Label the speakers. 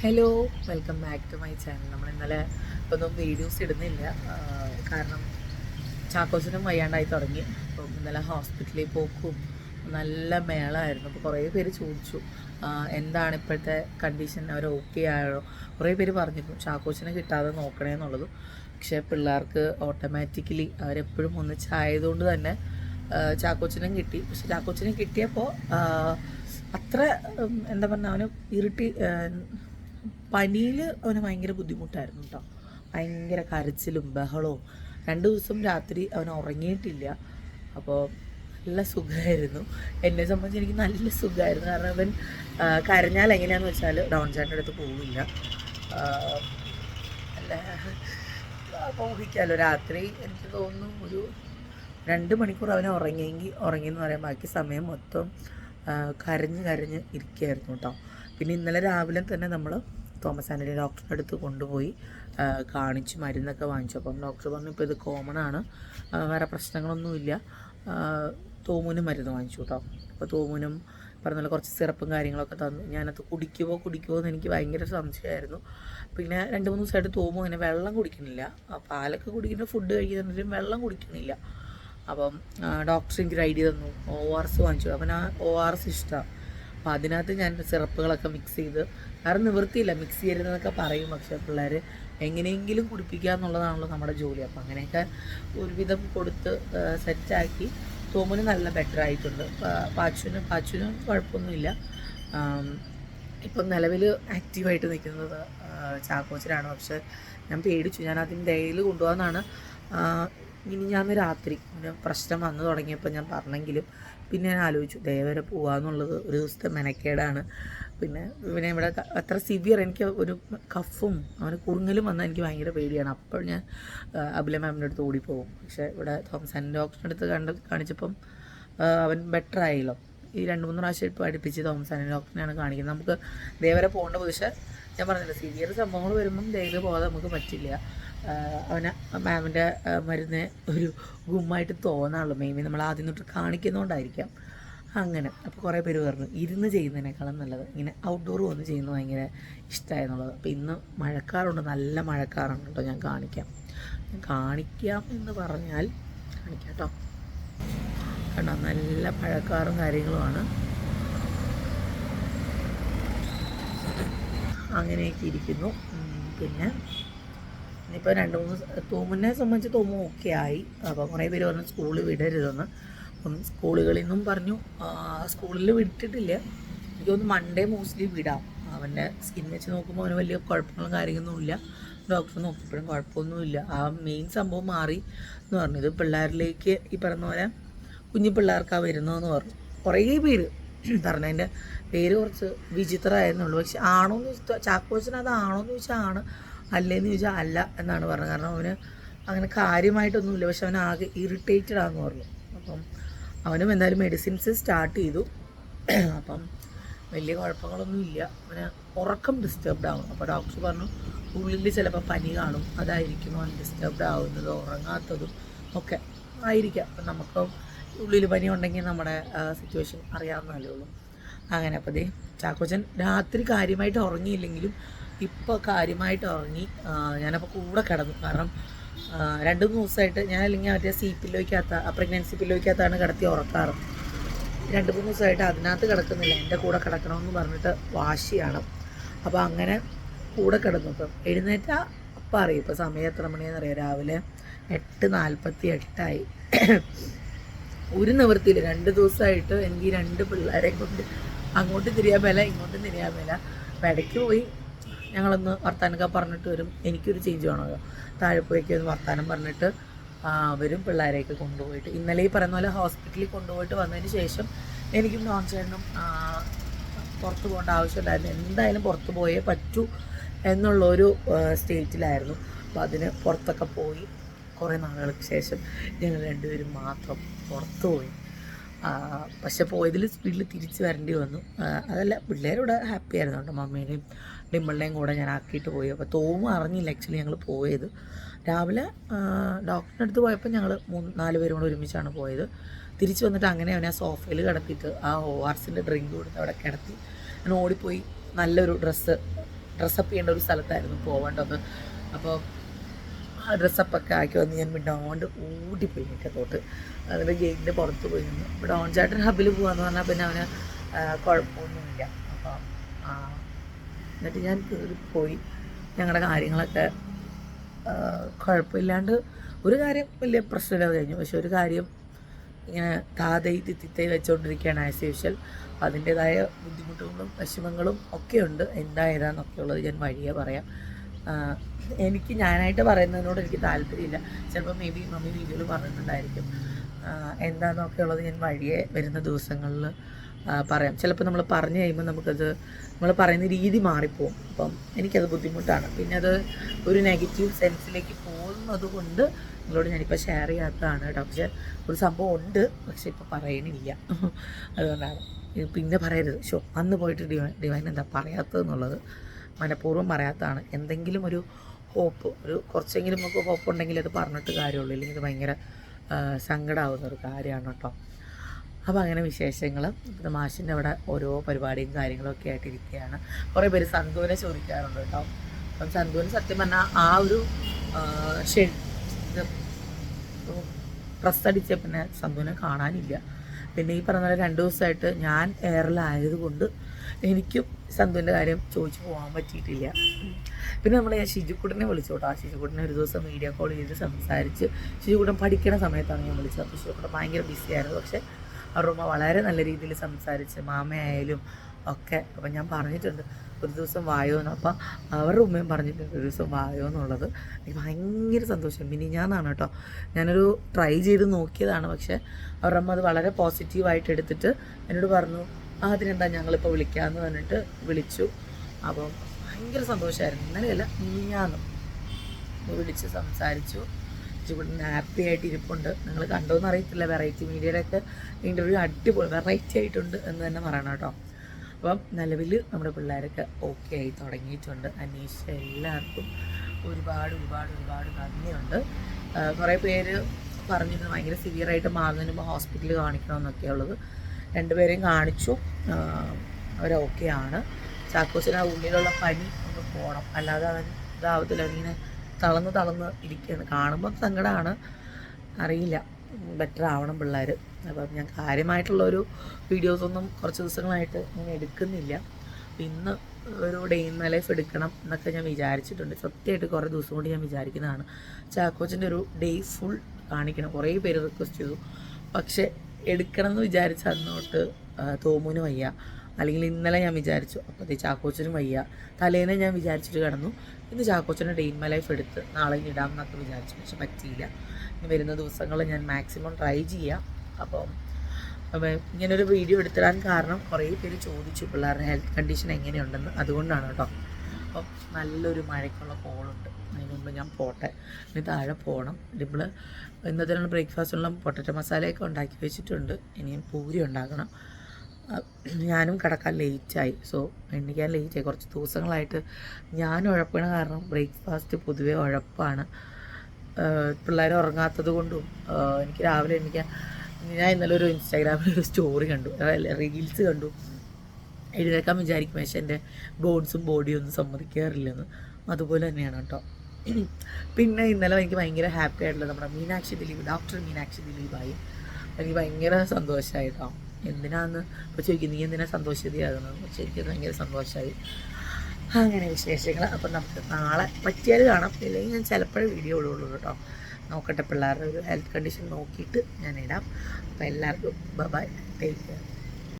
Speaker 1: Hello welcome back to my channel നമ്മൾ ഇന്നലെ ഒന്നും വീഡിയോസ് ഇടുന്നില്ല. കാരണം ചാക്കോച്ചനും വയ്യാണ്ടായി തുടങ്ങി. അപ്പം ഇന്നലെ ഹോസ്പിറ്റലിൽ പോക്കും നല്ല മേളമായിരുന്നു അപ്പോൾ കുറേ പേര് ചോദിച്ചു എന്താണ് ഇപ്പോഴത്തെ കണ്ടീഷൻ അവർ ഓക്കെ ആയോ? കുറേ പേര് പറഞ്ഞിരുന്നു ചാക്കോച്ചനെ കിട്ടാതെ നോക്കണേ എന്നുള്ളത്. പക്ഷേ പിള്ളേർക്ക് ഓട്ടോമാറ്റിക്കലി അവരെപ്പോഴും ഒന്നിച്ചായതുകൊണ്ട് തന്നെ ചാക്കോച്ചനും കിട്ടി. പക്ഷെ ചാക്കോച്ചിനെ കിട്ടിയപ്പോൾ അത്ര എന്താ പറഞ്ഞാൽ അവന് ഇറിട്ടി പനിയിൽ അവന് ഭയങ്കര ബുദ്ധിമുട്ടായിരുന്നു കേട്ടോ ഭയങ്കര കരച്ചിലും ബഹളവും. രണ്ട് ദിവസം രാത്രി അവൻ ഉറങ്ങിയിട്ടില്ല. അപ്പോൾ നല്ല സുഖമായിരുന്നു എന്നെ സംബന്ധിച്ച് എനിക്ക് നല്ല സുഖമായിരുന്നു കാരണം അവൻ കരഞ്ഞാൽ എങ്ങനെയാണെന്ന് വെച്ചാൽ ഡോൺ ചാന്റെ അടുത്ത് പോവില്ല. അല്ല ഊഹിക്കാമല്ലോ രാത്രി എനിക്ക് തോന്നുന്നു ഒരു രണ്ട് മണിക്കൂർ അവനെ ഉറങ്ങിയെങ്കിൽ ഉറങ്ങിയെന്ന് പറയാൻ ബാക്കി സമയം മൊത്തം കരഞ്ഞ് കരഞ്ഞ് ഇരിക്കുകയായിരുന്നു കേട്ടോ പിന്നെ ഇന്നലെ രാവിലെ തന്നെ നമ്മൾ തോമസ് ആന്റണി ഡോക്ടറുടെ അടുത്ത് കൊണ്ടുപോയി കാണിച്ചു മരുന്നൊക്കെ വാങ്ങിച്ചു. അപ്പം ഡോക്ടർ പറഞ്ഞു ഇപ്പോൾ ഇത് കോമൺ ആണ്. വേറെ പ്രശ്നങ്ങളൊന്നുമില്ല. തോമുനും മരുന്ന് വാങ്ങിച്ചു കേട്ടോ അപ്പോൾ തോമുനും പറഞ്ഞ കുറച്ച് സിറപ്പും കാര്യങ്ങളൊക്കെ തന്നു. ഞാനത് കുടിക്കുമോ കുടിക്കുമോ എന്ന് എനിക്ക് ഭയങ്കര സംശയമായിരുന്നു. പിന്നെ രണ്ട് മൂന്ന് ദിവസമായിട്ട് തോമു അങ്ങനെ വെള്ളം കുടിക്കുന്നില്ല. പാലൊക്കെ കുടിക്കുന്ന ഫുഡ് കഴിക്കുന്നുണ്ടെങ്കിലും വെള്ളം കുടിക്കുന്നില്ല. അപ്പം ഡോക്ടർ എനിക്ക് ഐഡിയ തന്നു. ഒ ആർ എസ് വാങ്ങിച്ചു. അവൻ ആ ഒ ആർ എസ് ഇഷ്ടമാണ് അപ്പം അതിനകത്ത് ഞാൻ സിറപ്പുകളൊക്കെ മിക്സ് ചെയ്ത് കാരണം നിവൃത്തിയില്ല മിക്സ് ചെയ്യരുതെന്നൊക്കെ പറയും. പക്ഷേ പിള്ളേർ എങ്ങനെയെങ്കിലും കുടിപ്പിക്കുക എന്നുള്ളതാണല്ലോ നമ്മുടെ ജോലി. അപ്പം അങ്ങനെയൊക്കെ ഒരുവിധം കൊടുത്ത് സെറ്റാക്കി തോമന് നല്ല ബെറ്റർ ആയിട്ടുണ്ട്. പാച്ചുവിന് പാച്ചുവിന് കുഴപ്പമൊന്നുമില്ല. ഇപ്പം നിലവിൽ ആക്റ്റീവായിട്ട് നിൽക്കുന്നത് ചാക്കോച്ചനാണ്. പക്ഷെ ഞാൻ പേടിച്ചു. ഞാൻ ആദ്യം ഡെയിലി കൊണ്ടുപോകാമെന്നാണ് ഇനി ഞാൻ രാത്രി പ്രശ്നം വന്നു തുടങ്ങിയപ്പോൾ ഞാൻ പറഞ്ഞെങ്കിലും പിന്നെ ഞാൻ ആലോചിച്ചു ദേവരെ പോവാന്നുള്ളത് ഒരു ദിവസത്തെ മെനക്കേടാണ്. പിന്നെ പിന്നെ ഇവിടെ അത്ര സിവിയർ എനിക്ക് ഒരു കഫും അവന് കുറുങ്ങലും വന്നാൽ എനിക്ക് ഭയങ്കര പേടിയാണ്. അപ്പോൾ ഞാൻ അബില മാമിന്റെ അടുത്ത് ഓടിപ്പോകും. പക്ഷേ ഇവിടെ തോമസൻ ഡോക്ടറിന്റെ അടുത്ത് കണ്ട് കാണിച്ചപ്പം അവൻ ബെറ്റർ ആയല്ലോ. ഈ രണ്ട് മൂന്ന് പ്രാവശ്യം ഇപ്പോൾ അടുപ്പിച്ച് തോമസ് ഡോക്ടറിനെയാണ് കാണിക്കുന്നത്. നമുക്ക് ദേവരെ പോകേണ്ട പക്ഷേ ഞാൻ പറഞ്ഞില്ല സിവിയർ സംഭവങ്ങൾ വരുമ്പം ദേവര് പോകാതെ നമുക്ക് പറ്റില്ല. അവനെ മാമിന്റെ മരുന്ന് ഒരു ഗുമ്മായിട്ട് തോന്നാറുള്ളൂ. മെയിൻലി നമ്മൾ ആദ്യം തൊട്ട് കാണിക്കുന്നതുകൊണ്ടായിരിക്കാം അങ്ങനെ അപ്പോൾ കുറേ പേര് പറഞ്ഞു ഇരുന്ന് ചെയ്യുന്നതിനേക്കാളും നല്ലത്. ഇങ്ങനെ ഔട്ട്ഡോർ വന്ന് ചെയ്യുന്നത് ഭയങ്കര ഇഷ്ടമായെന്നുള്ളത് അപ്പോൾ ഇന്ന് മഴക്കാറുണ്ട് നല്ല മഴക്കാറുണ്ട് കേട്ടോ ഞാൻ കാണിക്കാം. കാണിക്കാം എന്ന് പറഞ്ഞാൽ കാണിക്കാം കേട്ടോ കണ്ടോ നല്ല മഴക്കാറും കാര്യങ്ങളുമാണ്. അങ്ങനെയൊക്കെ ഇരിക്കുന്നു. പിന്നെ ഇനിയിപ്പോൾ രണ്ട് മൂന്ന് തോമുനെ സംബന്ധിച്ച് തോമു ഒക്കെ ആയി. അപ്പോൾ കുറേ പേര് പറഞ്ഞു സ്കൂളിൽ വിടരുതെന്ന്. അപ്പം സ്കൂളുകളിൽ നിന്നും പറഞ്ഞു സ്കൂളിൽ വിട്ടിട്ടില്ല. എനിക്ക് തോന്നുന്നു മൺഡേ മോസ്റ്റ്ലി വിടാം. അവന്റെ സ്കിൻ വെച്ച് നോക്കുമ്പോൾ അവന് വലിയ കുഴപ്പങ്ങളും കാര്യങ്ങളൊന്നുമില്ല ഡോക്ടർ നോക്കിയപ്പോഴും കുഴപ്പമൊന്നുമില്ല ആ മെയിൻ സംഭവം മാറി എന്ന് പറഞ്ഞു. ഇത് പിള്ളേരിലേക്ക് ഈ പറഞ്ഞ പോലെ കുഞ്ഞു പിള്ളേർക്കാണ് വരുന്നതെന്ന് പറഞ്ഞു. കുറേ പേര് പറഞ്ഞതിന്റെ പേര് കുറച്ച് വിചിത്രമായിരുന്നുള്ളൂ. പക്ഷെ ആണോ എന്ന് ചോദിച്ചാൽ ചാക്കോച്ചന് അത് ആണോന്ന് ചോദിച്ചാൽ ആണ് അല്ലേന്ന് ചോദിച്ചാൽ അല്ല എന്നാണ് പറഞ്ഞത്. കാരണം അവന് അങ്ങനെ കാര്യമായിട്ടൊന്നുമില്ല. പക്ഷെ അവൻ ആകെ ഇറിറ്റേറ്റഡ് ആണെന്ന് പറഞ്ഞു. അപ്പം അവനും എന്തായാലും മെഡിസിൻസ് സ്റ്റാർട്ട് ചെയ്തു. അപ്പം വലിയ കുഴപ്പങ്ങളൊന്നും ഇല്ല അവന് ഉറക്കം ഡിസ്റ്റർബ്ഡ് ആവും അപ്പോൾ ഡോക്ടർ പറഞ്ഞു ഉള്ളിൽ ചിലപ്പോൾ പനി കാണും. അതായിരിക്കും അവൻ ഡിസ്റ്റർബ്ഡ് ആവുന്നത് ഉറങ്ങാത്തതും ഒക്കെ ആയിരിക്കാം. അപ്പം നമുക്ക് ഉള്ളിൽ പനി ഉണ്ടെങ്കിൽ നമ്മുടെ സിറ്റുവേഷൻ അറിയാവുന്നതല്ലേ ഉള്ളൂ. അങ്ങനെ അപ്പോൾ ദേ ചാക്കോച്ചൻ രാത്രി കാര്യമായിട്ട് ഉറങ്ങിയില്ലെങ്കിലും ഇപ്പോൾ കാര്യമായിട്ട് ഉറങ്ങി ഞാനപ്പോൾ കൂടെ കിടന്നു. കാരണം രണ്ട് മൂന്ന് ദിവസമായിട്ട് ഞാൻ അല്ലെങ്കിൽ മറ്റേ സി പില്ലോയ്ക്കകത്ത പ്രഗ്നൻസി പില്ലോയ്ക്കകത്താണ് കിടത്തി ഉറക്കാറ്. രണ്ട് മൂന്ന് ദിവസമായിട്ട് അതിനകത്ത് കിടക്കുന്നില്ല. എന്റെ കൂടെ കിടക്കണമെന്ന് പറഞ്ഞിട്ട് വാശിയാണ്. അപ്പോൾ അങ്ങനെ കൂടെ കിടന്നു. ഇപ്പം എഴുന്നേറ്റ അപ്പം അറിയും. ഇപ്പോൾ സമയം എത്ര മണിയാണെന്ന് അറിയാം രാവിലെ എട്ട് നാൽപ്പത്തി എട്ടായി. ഒരു നിവൃത്തിയില്ല. രണ്ട് ദിവസമായിട്ട് എനിക്ക് രണ്ട് പിള്ളേരെ കൊണ്ട് അങ്ങോട്ട് തിരിയാൻ മേല ഇങ്ങോട്ടും തിരിയാൻ മേല അപ്പം ഇടയ്ക്ക് പോയി ഞങ്ങളൊന്ന് വർത്താനൊക്കെ പറഞ്ഞിട്ട് വരും. എനിക്കൊരു ചേഞ്ച് വേണമല്ലോ. താഴെ പോയിക്ക് ഒന്ന് വർത്താനം പറഞ്ഞിട്ട് അവരും പിള്ളേരെയൊക്കെ കൊണ്ടുപോയിട്ട്. ഇന്നലെ ഈ പറയുന്ന പോലെ ഹോസ്പിറ്റലിൽ കൊണ്ടുപോയിട്ട് വന്നതിന് ശേഷം എനിക്കും നോൺ ചേട്ടനും പുറത്ത് പോകേണ്ട ആവശ്യമുണ്ടായിരുന്നു എന്തായാലും പുറത്ത് പോയേ പറ്റൂ എന്നുള്ളൊരു സ്റ്റേറ്റിലായിരുന്നു അപ്പോൾ അതിന് പുറത്തൊക്കെ പോയി കുറേ നാളുകൾക്ക് ശേഷം ഞങ്ങൾ രണ്ടുപേരും മാത്രം പുറത്ത് പോയി. ആ, പക്ഷെ പോയതിൽ സ്പീഡിൽ തിരിച്ച് വരേണ്ടി വന്നു. അതല്ല പിള്ളേരോടെ ഹാപ്പി ആയിരുന്നു കേട്ടോ മമ്മീടെയും ഡിമ്പിളിനെയും കൂടെ ഞാൻ ആക്കിയിട്ട് പോയി. അപ്പോൾ തോമും അറിഞ്ഞില്ല ആക്ച്വലി ഞങ്ങൾ പോയത്. രാവിലെ ഡോക്ടറിന്റെ അടുത്ത് പോയപ്പോൾ ഞങ്ങൾ മൂന്ന് നാല് പേരും കൂടെ ഒരുമിച്ചാണ് പോയത്. തിരിച്ച് വന്നിട്ട് അങ്ങനെ അവനെ ആ സോഫയിൽ കിടത്തിയിട്ട് ആ ഒ ആർസിന്റെ ഡ്രിങ്ക് കൊടുത്ത് അവിടെ കിടത്തി. ഞാൻ ഓടിപ്പോയി. നല്ലൊരു ഡ്രസ്സ് ഡ്രസ്സപ്പ് ചെയ്യേണ്ട ഒരു സ്ഥലത്തായിരുന്നു പോവേണ്ടത്. അപ്പോൾ ഡ്രസ്സപ്പൊക്കെ ആക്കി വന്ന് ഞാൻ മിണ്ടാണ്ട് ഓടിപ്പോയി മുറ്റത്തോട്ട് അതിന്റെ ഗേറ്റിന്റെ പുറത്ത് പോയി നിന്നു. ഡോൺ ചേട്ടൻ ഹബിൽ പോകാന്ന് പറഞ്ഞാൽ പിന്നെ അവന് കുഴപ്പമൊന്നുമില്ല അപ്പം എന്നിട്ട് ഞാൻ പോയി ഞങ്ങളുടെ കാര്യങ്ങളൊക്കെ കുഴപ്പമില്ലാണ്ട് ഒരു കാര്യം വലിയ പ്രശ്നമില്ലാതെ കഴിഞ്ഞു. പക്ഷെ ഒരു കാര്യം ഇങ്ങനെ താതൈ തിത്തിത്തൈ വെച്ചുകൊണ്ടിരിക്കുകയാണ് ആസ് യൂഷ്വൽ അതിന്റേതായ ബുദ്ധിമുട്ടുകളും വിഷമങ്ങളും ഒക്കെ ഉണ്ട്. എന്താ ഉള്ളത് ഞാൻ വഴിയേ പറയാം. എനിക്ക് ഞാനായിട്ട് പറയുന്നതിനോട് എനിക്ക് താല്പര്യമില്ല. ചിലപ്പോൾ മേ ബി മമ്മി വീഡിയോയിൽ പറഞ്ഞിട്ടുണ്ടായിരിക്കും. എന്താണെന്നൊക്കെ ഉള്ളത് ഞാൻ വഴിയെ വരുന്ന ദിവസങ്ങളിൽ പറയാം. ചിലപ്പോൾ നമ്മൾ പറഞ്ഞു കഴിയുമ്പോൾ നമുക്കത് നമ്മൾ പറയുന്ന രീതി മാറിപ്പോവും. അപ്പം എനിക്കത് ബുദ്ധിമുട്ടാണ്. പിന്നെ അത് ഒരു നെഗറ്റീവ് സെൻസിലേക്ക് പോകുന്നത് കൊണ്ട് നിങ്ങളോട് ഞാനിപ്പോൾ ഷെയർ ചെയ്യാത്തതാണ് കേട്ടോ. പക്ഷേ ഒരു സംഭവം ഉണ്ട് പക്ഷെ ഇപ്പോൾ പറയണില്ല. അതുകൊണ്ടാണ്. പിന്നെ പറയരുത്. ഷോ അന്ന് പോയിട്ട് ഡിവൈൻ ഡിവൈൻ എന്താ പറയാത്തതെന്നുള്ളത് മനഃപൂർവം പറയാത്തതാണ്. എന്തെങ്കിലും ഒരു ഹോപ്പ് ഒരു കുറച്ചെങ്കിലും നമുക്ക് ഹോപ്പ് ഉണ്ടെങ്കിൽ അത് പറഞ്ഞിട്ട് കാര്യമുള്ളൂ. ഇല്ലെങ്കിൽ ഇത് ഭയങ്കര സങ്കടമാകുന്ന ഒരു കാര്യമാണ് കേട്ടോ. അപ്പോൾ അങ്ങനെ വിശേഷങ്ങൾ ഇപ്പം മാഷിന്റെ അവിടെ ഓരോ പരിപാടിയും കാര്യങ്ങളൊക്കെ ആയിട്ട് ഇരിക്കുകയാണ് കുറേ പേര് സന്തുവിനെ ചോദിക്കാറുണ്ട് കേട്ടോ. അപ്പം സന്തുവിന് സത്യം പറഞ്ഞാൽ ആ ഒരു ഇത് പ്രസ് അടിച്ച പിന്നെ സന്തുവിനെ കാണാനില്ല. പിന്നെ ഈ പറഞ്ഞ രണ്ട് ദിവസമായിട്ട് ഞാൻ എയറിലായതുകൊണ്ട് എനിക്കും സന്തുവിന്റെ കാര്യം ചോദിച്ചു പോകാൻ പറ്റിയിട്ടില്ല. പിന്നെ നമ്മൾ ഞാൻ ഷിജുക്കുട്ടനെ വിളിച്ചു കേട്ടോ ആ ഷിജുക്കുട്ടനെ ഒരു ദിവസം വീഡിയോ കോൾ ചെയ്ത് സംസാരിച്ച് ഷിജുക്കുട്ടൻ പഠിക്കുന്ന സമയത്താണ് ഞാൻ വിളിച്ചത്. അപ്പോൾ ഷിജുക്കുട്ടൻ ഭയങ്കര ബിസി ആയിരുന്നു. പക്ഷേ ഉമ്മ വളരെ നല്ല രീതിയിൽ സംസാരിച്ച് മാമയായാലും ഒക്കെ അപ്പം ഞാൻ പറഞ്ഞിട്ടുണ്ട് ഒരു ദിവസം വായോ എന്ന്. അപ്പം അവരുടെ ഉമ്മയും പറഞ്ഞിട്ടുണ്ട് ഒരു ദിവസം വായോ എന്നുള്ളത് എനിക്ക് ഭയങ്കര സന്തോഷം. പിന്നെ ഞാനാണ് കേട്ടോ. ഞാനൊരു ട്രൈ ചെയ്ത് നോക്കിയതാണ്. പക്ഷേ അവരുടെ അമ്മ അത് വളരെ പോസിറ്റീവായിട്ട് എടുത്തിട്ട് എന്നോട് പറഞ്ഞു "ആ, അതിനെന്താ ഞങ്ങളിപ്പോൾ വിളിക്കാമെന്ന് പറഞ്ഞിട്ട് വിളിച്ചു. അപ്പം ഭയങ്കര സന്തോഷമായിരുന്നു ഇന്നലെയല്ല മിനിഞ്ഞാന്നും വിളിച്ച് സംസാരിച്ചു. ഇവിടെ ഹാപ്പി ആയിട്ട് ഇരിപ്പുണ്ട്. നിങ്ങൾ കണ്ടോന്ന് അറിയത്തില്ല വെറൈറ്റി മീഡിയയിലൊക്കെ ഇന്റർവ്യൂ അടിപൊളി വെറൈറ്റി ആയിട്ടുണ്ട് എന്ന് തന്നെ പറയണം കേട്ടോ. അപ്പം നിലവിൽ നമ്മുടെ പിള്ളേരൊക്കെ ഓക്കെ ആയി തുടങ്ങിയിട്ടുണ്ട്. അന്വേഷിച്ച എല്ലാവർക്കും ഒരുപാട് ഒരുപാട് ഒരുപാട് നന്ദിയുണ്ട്. കുറേ പേര് പറഞ്ഞിരുന്നു ഭയങ്കര സിവിയറായിട്ട് മാറുന്നതിന് മുമ്പ് ഹോസ്പിറ്റലിൽ കാണിക്കണമെന്നൊക്കെ ഉള്ളത് രണ്ടുപേരെയും കാണിച്ചു. ആണ് ചാക്കോസിന് ആ ഉള്ളിലുള്ള പനി ഒന്ന് പോകണം അല്ലാതെ അവൻ ഇതാവത്തില്ല. ഇങ്ങനെ തളർന്ന് തളർന്ന് ഇരിക്കുകയാണ്. കാണുമ്പോൾ സങ്കടമാണ് അറിയില്ല. ബെറ്റർ ആവണം പിള്ളേർ അപ്പം ഞാൻ കാര്യമായിട്ടുള്ളൊരു വീഡിയോസൊന്നും കുറച്ച് ദിവസങ്ങളായിട്ട് ഞാൻ എടുക്കുന്നില്ല. ഇന്ന് ഒരു ഡേ ഇൻ മൈ ലൈഫ് എടുക്കണം എന്നൊക്കെ ഞാൻ വിചാരിച്ചിട്ടുണ്ട്. സത്യമായിട്ട് കുറേ ദിവസം കൊണ്ട് ഞാൻ വിചാരിക്കുന്നതാണ്. ചാക്കോച്ചിന്റെ ഒരു ഡേ ഫുൾ കാണിക്കണം. കുറേ പേര് റിക്വസ്റ്റ് ചെയ്തു. പക്ഷേ എടുക്കണം എന്ന് വിചാരിച്ച അന്നോട്ട് തോമുവിന് വയ്യ. അല്ലെങ്കിൽ ഇന്നലെ ഞാൻ വിചാരിച്ചു. അപ്പോൾ ചാക്കോച്ചനും വയ്യ. തലേന്ന് ഞാൻ വിചാരിച്ചിട്ട് കിടന്നു. ഇന്ന് ചാക്കോച്ചന്റെ ഡെയിൻ മൈ ലൈഫ് എടുത്ത് നാളെ ഇടാം എന്നൊക്കെ വിചാരിച്ചു. പക്ഷെ പറ്റിയില്ല. ഇനി വരുന്ന ദിവസങ്ങളിൽ ഞാൻ മാക്സിമം ട്രൈ ചെയ്യാം. അപ്പം ഇങ്ങനൊരു വീഡിയോ എടുത്തിടാൻ കാരണം കുറേ പേര് ചോദിച്ചു. പിള്ളേരുടെ ഹെൽത്ത് കണ്ടീഷൻ എങ്ങനെയുണ്ടെന്ന്. അതുകൊണ്ടാണ് കേട്ടോ. അപ്പം നല്ലൊരു മഴയ്ക്കുള്ള കോളുണ്ട്. മുമ്പ് ഞാൻ പോട്ടെ. ഇനി താഴെ പോകണം നമ്മൾ ഇന്നത്തെ ബ്രേക്ക്ഫാസ്റ്റിനുള്ള പൊട്ടറ്റോ മസാലയൊക്കെ ഉണ്ടാക്കി വെച്ചിട്ടുണ്ട്. ഇനിയും പൂരി ഉണ്ടാക്കണം. ഞാനും കിടക്കാൻ ലേറ്റായി സോ എണ്ണിക്കാൻ ലേറ്റായി കുറച്ച് ദിവസങ്ങളായിട്ട് ഞാൻ ഉഴപ്പണ കാരണം ബ്രേക്ക്ഫാസ്റ്റ് പൊതുവേ ഉഴപ്പാണ്. പിള്ളേർ ഉറങ്ങാത്തത് കൊണ്ടും എനിക്ക് രാവിലെ എണ്ണിക്കാൻ ഞാൻ ഇന്നലെ ഒരു ഇൻസ്റ്റാഗ്രാമിൽ ഒരു സ്റ്റോറി കണ്ടു. റീൽസ് കണ്ടു. എഴുതേക്കാൻ വിചാരിക്കും. പക്ഷേ എന്റെ ബോൺസും ബോഡിയും ഒന്നും സമ്മതിക്കാറില്ലെന്ന്. അതുപോലെ തന്നെയാണ് കേട്ടോ. പിന്നെ ഇന്നലെ എനിക്ക് ഭയങ്കര ഹാപ്പി ആയിട്ടുള്ള നമ്മുടെ മീനാക്ഷി ദിലീപ് ഡോക്ടർ മീനാക്ഷി ദിലീപായി. എനിക്ക് ഭയങ്കര സന്തോഷമായിട്ടോ എന്തിനാന്ന്? അപ്പോൾ ചോദിക്കും നീ എന്തിനാ സന്തോഷിതയാകുന്നത് പക്ഷേ എനിക്ക് ഭയങ്കര സന്തോഷമായി അങ്ങനെ വിശേഷങ്ങൾ. അപ്പം നമുക്ക് നാളെ പറ്റിയാൽ കാണാം. ഇല്ലെങ്കിൽ ഞാൻ ചിലപ്പോഴേ വീഡിയോ ഇടുള്ളൂ കേട്ടോ. നോക്കട്ടെ പിള്ളേരുടെ ഒരു ഹെൽത്ത് കണ്ടീഷൻ നോക്കിയിട്ട് ഞാൻ ഇടാം. അപ്പോൾ എല്ലാവർക്കും ബൈ ടേക്ക് കെയർ